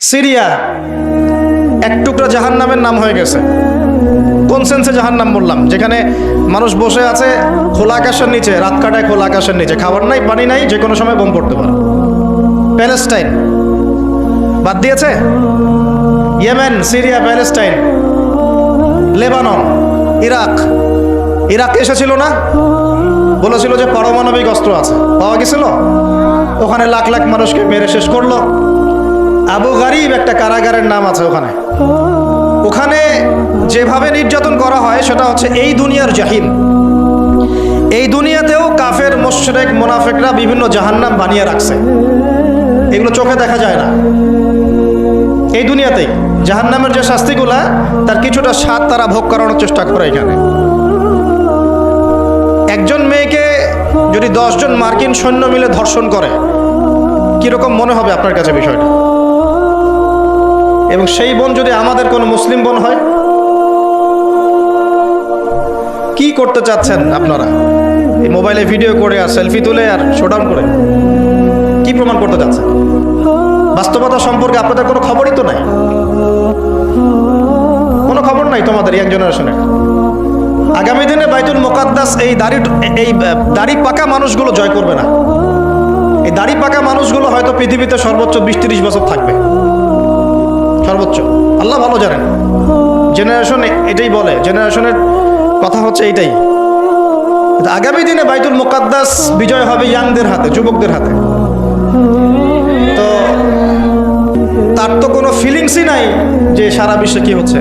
Syria, এক টুকরা জাহান নামের নাম হয়ে গেছে। কোন সেন্সে জাহান নাম বললাম? যেখানে মানুষ বসে আছে খোলা আকাশের নিচে, রাত কাটায় খোলা আকাশের নিচে, খাবার নাই, পানি নাই, যে কোনো সময় বোম পড়তে পারে। প্যালেস্টাইন। বাদ দিয়েছে? Yemen, Syria, Palestine. Lebanon, Iraq. Iraq এসেছিল না? বলেছিল যে পারমাণবিক অস্ত্র আছে। পাওয়া গেছিল? ওখানে লাখ লাখ মানুষকে মেরে শেষ করল। আবু গারিব একটা কারাগারের নাম আছে ওখানে। ওখানে যেভাবে নির্যাতন করা হয়, সেটা হচ্ছে এই দুনিয়ার জাহিম। এই দুনিয়াতেও কাফের, মোশরেক, মোনাফেকরা বিভিন্ন জাহান্নাম বানিয়ে রাখছে। এগুলো চোখে দেখা যায় না। এই দুনিয়াতেই জাহান্নামের যে শাস্তিগুলা, তার কিছুটা স্বাদ তারা ভোগ করানোর চেষ্টা করে এখানে। একজন মেয়েকে যদি দশজন মার্কিন সৈন্য মিলে ধর্ষণ করে, কীরকম মনে হবে আপনার কাছে বিষয়টা? এবং সেই বোন যদি আমাদের কোনো মুসলিম বোন হয়, কি করতে চাচ্ছেন আপনারা? এই মোবাইলে ভিডিও করে আর সেলফি তুলে আর শোডাউন করে। কি প্রমাণ করতে চাচ্ছেন? বাস্তবতা সম্পর্কে আপনাদের কোনো খবরই তো নাই। কোনো খবর নাই তোমাদের ইয়াং জেনারেশনের। আগামী দিনে বাইতুল মোকাদ্দাস এই দাড়ি এই দাড়ি পাকা মানুষগুলো জয় করবে না। এই দাড়ি পাকা মানুষগুলো হয়তো পৃথিবীতে সর্বোচ্চ বিশ বছর থাকবে। সর্বোচ্চ। আল্লাহ ভালো জানেন। জেনারেশন এটাই বলে জেনারেশনের কথা হচ্ছে এইটাই। আগামী দিনে বাইতুল মোকাদ্দাস বিজয় হবে ইয়াংদের হাতে, যুবকদের হাতে। তো তার তো কোনো ফিলিংসই নাই যে সারা বিশ্বে কি হচ্ছে।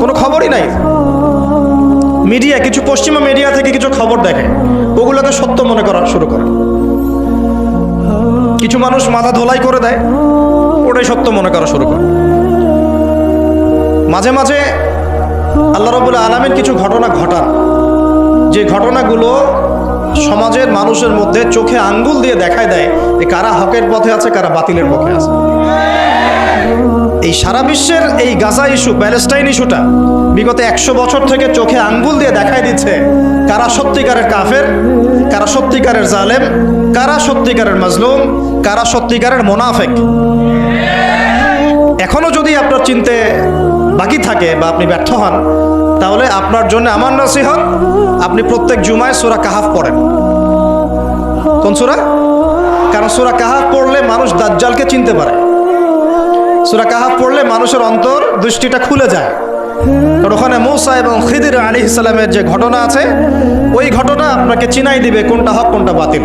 কোনো খবরই নাই। মিডিয়া কিছু পশ্চিমা মিডিয়া থেকে কিছু খবর দেখে। ওগুলোকে সত্য মনে করা শুরু করে। কিছু মানুষ মাথা ধোলাই করে দেয়। ওটাই সত্য মনে করা শুরু করে। মাঝে মাঝে আল্লাহ রবুল আলমের কিছু ঘটনা ঘটান। যে ঘটনাগুলো সমাজের মানুষের মধ্যে চোখে আঙ্গুল দিয়ে দেখায় দেয় যে কারা হকের পথে আছে, কারা বাতিলের পথে আছে। এই সারা বিশ্বের এই গাজা ইস্যু, প্যালেস্টাইন ইস্যুটা বিগত একশো বছর থেকে চোখে আঙ্গুল দিয়ে দেখাই দিচ্ছে কারা সত্যিকারের কাফের, কারা সত্যিকারের জালেম, কারা সত্যিকারের মাজলুম কারা সত্যিকারের মোনাফেক? এখনও যদি আপনার চিনতে বাকি থাকে বা আপনি ব্যর্থ হন, তাহলে আপনার জন্য আমার নসিহত, আপনি প্রত্যেক জুমায় সুরা কাহাফ পড়েন। কোন সুরা? কারণ সুরা কাহাফ পড়লে মানুষ দাজ্জালকে চিনতে পারে। সুরা কাহাফ পড়লে মানুষের অন্তর দৃষ্টিটা খুলে যায়। ওখানে মৌসা এবং খিদির আলী ইসলামের যে ঘটনা আছে, ওই ঘটনা আপনাকে চিনাই দিবে কোনটা হক, কোনটা বাতিল।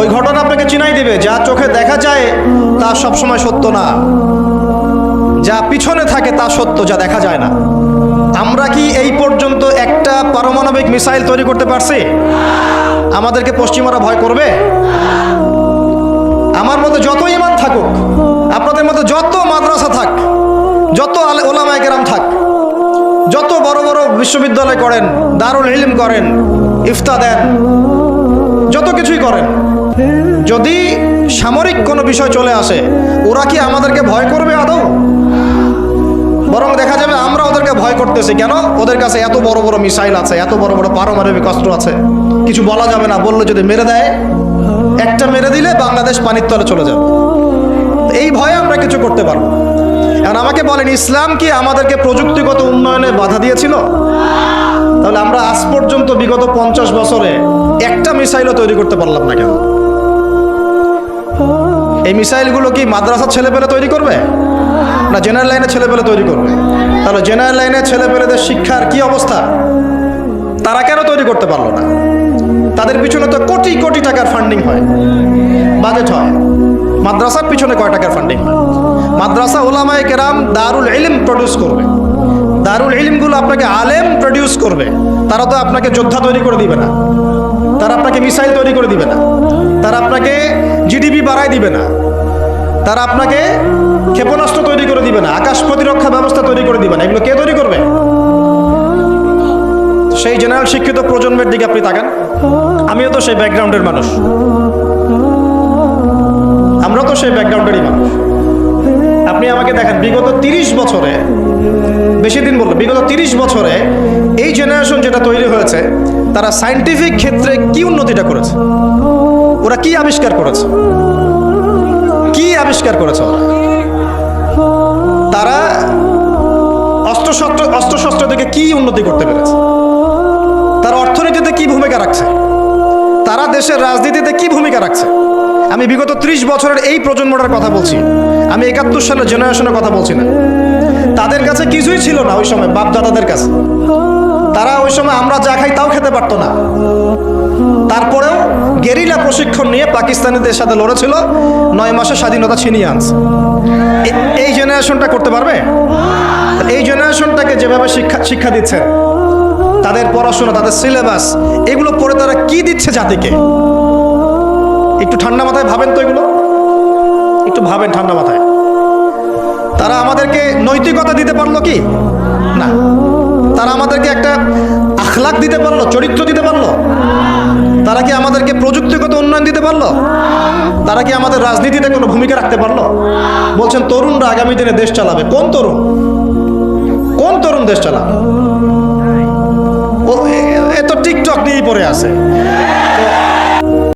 ওই ঘটনা আপনাকে চিনাই দেবে, যা চোখে দেখা যায় তা সবসময় সত্য না। যা পিছনে থাকে তা সত্য, যা দেখা যায় না। আমরা কি এই পর্যন্ত একটা পারমাণবিক মিসাইল তৈরি করতে পারছি? আমাদেরকে পশ্চিমারা ভয় করবে? আমার মধ্যে যত ইমান থাকুক, আপনাদের মতো যত মাদ্রাসা থাক, যত ওলামায়ে কেরাম থাক, যত বড় বড় বিশ্ববিদ্যালয় করেন, দারুল ইলম করেন ইফতা দেন, যত কিছুই করেন যদি সামরিক কোনো বিষয় চলে আসে, ওরা কি আমাদেরকে ভয় করবে আদৌ? বরং দেখা যাবে আমরা ওদেরকে ভয় করতেছি। কেন? ওদের কাছে এত বড় বড় মিসাইল আছে, এত বড় বড় পারমাণবিক অস্ত্র আছে। কিছু বলা যাবে না, বললে যদি মেরে দেয়, একটা মেরে দিলে বাংলাদেশ পানির তলে চলে যাবে। এই ভয়ে আমরা কিছু করতে পারব এখন আমাকে বলেন, ইসলাম কি আমাদেরকে প্রযুক্তিগত উন্নয়নে বাধা দিয়েছিল? তাহলে আমরা আজ পর্যন্ত বিগত পঞ্চাশ বছরে একটা মিসাইলও তৈরি করতে পারলাম না কেন? এই মিসাইলগুলো কি মাদ্রাসার ছেলেপেলে তৈরি করবে? না জেনারেল লাইনের ছেলেপেলে তৈরি করবে? তাহলে জেনারেল লাইনের ছেলেপেলেদের শিক্ষার কি অবস্থা? তারা কেন তৈরি করতে পারল না? তাদের পিছনে তো কোটি কোটি টাকার ফান্ডিং হয়। বাজেট হয়। মাদ্রাসার পিছনে কয় টাকার ফান্ডিং হয়? মাদ্রাসা ওলামায় কেরাম দারুল ইলিম প্রডিউস করবে। দারুল ইলিমগুলো আপনাকে আলেম প্রডিউস করবে। তারা তো আপনাকে যোদ্ধা তৈরি করে দিবে না। তারা আপনাকে মিসাইল তৈরি করে দিবে না। তারা আপনাকে জিডিপি বাড়াই দিবে না। তারা আপনাকে ক্ষেপণাস্ত্র তৈরি করে দিবে না, আকাশ প্রতিরক্ষা ব্যবস্থা তৈরি করে দিবে না। এগুলো কে তৈরি করবে? সেই জেনারেল শিক্ষিত প্রজন্মের দিকে আপনি তাকান। আমিও তো সেই ব্যাকগ্রাউন্ডের মানুষ। আমরা তো সেই ব্যাকগ্রাউন্ডেরই মানুষ। আপনি আমাকে দেখেন, বিগত তিরিশ বছরে, বেশি দিন বলল বিগত তিরিশ বছরে এই জেনারেশন যেটা তৈরি হয়েছে, তারা সায়েন্টিফিক ক্ষেত্রে কি উন্নতিটা করেছে? ওরা কি আবিষ্কার করেছে? আবিষ্কার করেছে? তারা অস্ত্রশস্ত্র অস্ত্রশস্ত্র থেকে কি উন্নতি করতে পেরেছে? তারা অর্থনীতিতে কি ভূমিকা রাখছে? তারা দেশের রাজনীতিতে কি ভূমিকা রাখছে? আমি বিগত ত্রিশ বছরের এই প্রজন্মটার কথা বলছি। আমি একাত্তর সালের জেনারেশনের কথা বলছি না। তাদের কাছে কিছুই ছিল না ওই সময় বাপ দাদাদের কাছে। তারা ওই সময় আমরা যা খাই তাও খেতে পারতো না। তারপরেও গেরিলা প্রশিক্ষণ নিয়ে পাকিস্তানিদের সাথে লড়েছিল। নয় মাসে স্বাধীনতা ছিনিয়ে আনছে। এই জেনারেশনটা করতে পারবে? এই জেনারেশনটাকে যেভাবে শিক্ষা শিক্ষা দিচ্ছে, তাদের পড়াশোনা, তাদের সিলেবাস, এগুলো পড়ে তারা কি দিচ্ছে জাতিকে? একটু ঠান্ডা মাথায় ভাবেন তো এগুলো। একটু ভাবেন ঠান্ডা মাথায়। তারা আমাদেরকে নৈতিকতা দিতে পারল কি? না। তারা আমাদেরকে একটা আখলাক দিতে পারল, চরিত্র দিতে পারল। তারা কি আমাদেরকে প্রযুক্তিগত উন্নয়ন দিতে পারল? তারা কি আমাদের রাজনীতিতে কোনো ভূমিকা রাখতে পারল? বলছেন, তরুণরা আগামী দিনে দেশ চালাবে। কোন তরুণ? কোন তরুণ দেশ চালাবে? এত টিকটক নিয়েই পড়ে আছে।